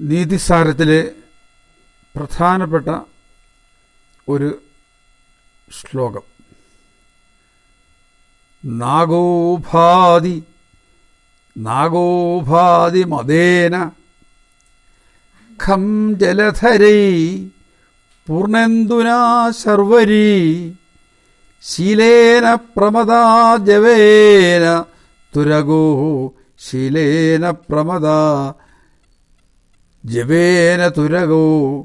നീതിസാരത്തിലെ പ്രധാനപ്പെട്ട ഒരു ശ്ലോകം. നാഗോപാധി നാഗോപാധി മദേന ഖം ജലധരൈ പൂർണെന്തുനാ ശർവരീ ശീലേന പ്രമദാ ജവേന തുരഗോ ശീലേന പ്രമദാ ജവേന തുരകോ.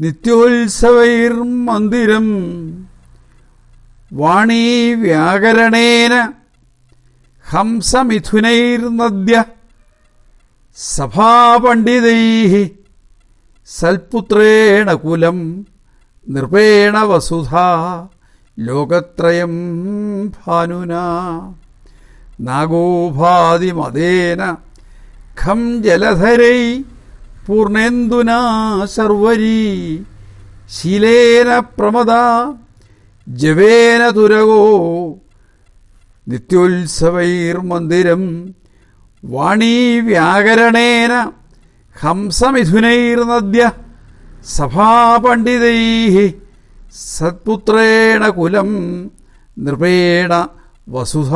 നിത്യോത്സവൈർമന്ദിരം വാണീ വ്യാകരണേന ഹംസമിഥുനൈർനദ്യ സഭാപണ്ഡിതൈ സൽപുത്രേണ കുലം നൃപേണ വസുധ. ലോകത്രയം ഭാനുന. നാഗോപാതിമതേന ഖം ജലധരൈ. പൂർണേന്ദുനാ സർവരീ. ശീലേന പ്രമദ ജവേന തുരകോ. നിത്യോത്സവൈർമന്ദിരം വാണീ വ്യാകരണേന ഹംസമിഥുനൈർനദ്യ സഭാപണ്ഡിതൈ സത്പുത്രേണ കുലം നൃപേണ വസുധ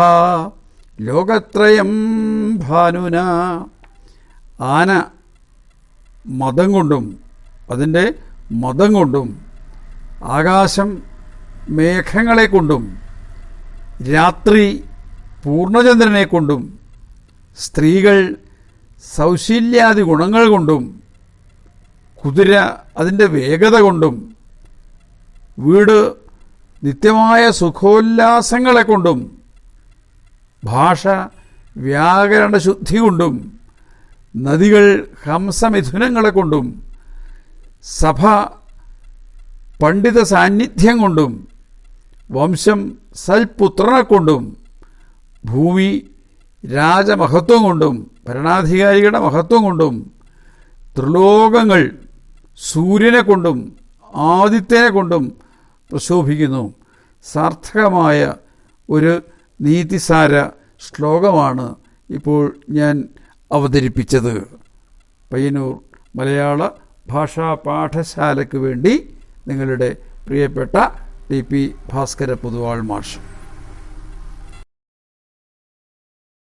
ലോകത്രയം ഭാനുന. ആന മതം കൊണ്ടും അതിന്റെ മതം കൊണ്ടും ആകാശം മേഘങ്ങളെ കൊണ്ടും രാത്രി പൂർണചന്ദ്രനെ കൊണ്ടും സ്ത്രീകൾ സൗശീല്യാദി ഗുണങ്ങൾ കൊണ്ടും കുതിര അതിന്റെ വേഗത കൊണ്ടും വീട് നിത്യമായ സുഖോല്ലാസങ്ങളെ കൊണ്ടും ഭാഷ വ്യാകരണ ശുദ്ധി കൊണ്ടും നദികൾ ഹംസമിഥുനങ്ങളെ കൊണ്ടും സഭ പണ്ഡിത സാന്നിധ്യം കൊണ്ടും വംശം സൽപുത്രനെ കൊണ്ടും ഭൂമി രാജമഹത്വം കൊണ്ടും ഭരണാധികാരികളുടെ മഹത്വം കൊണ്ടും ത്രിലോകങ്ങൾ സൂര്യനെ കൊണ്ടും ആദിത്യനെ കൊണ്ടും പ്രശോഭിക്കുന്നു. സാർത്ഥകമായ ഒരു നീതിസാര ശ്ലോകമാണ് ഇപ്പോൾ ഞാൻ അവതരിപ്പിച്ചത്. പയ്യന്നൂർ മലയാള ഭാഷാ പാഠശാലയ്ക്ക് വേണ്ടി നിങ്ങളുടെ പ്രിയപ്പെട്ട ടി പി ഭാസ്കര പൊതുവാൾ മാഷ്.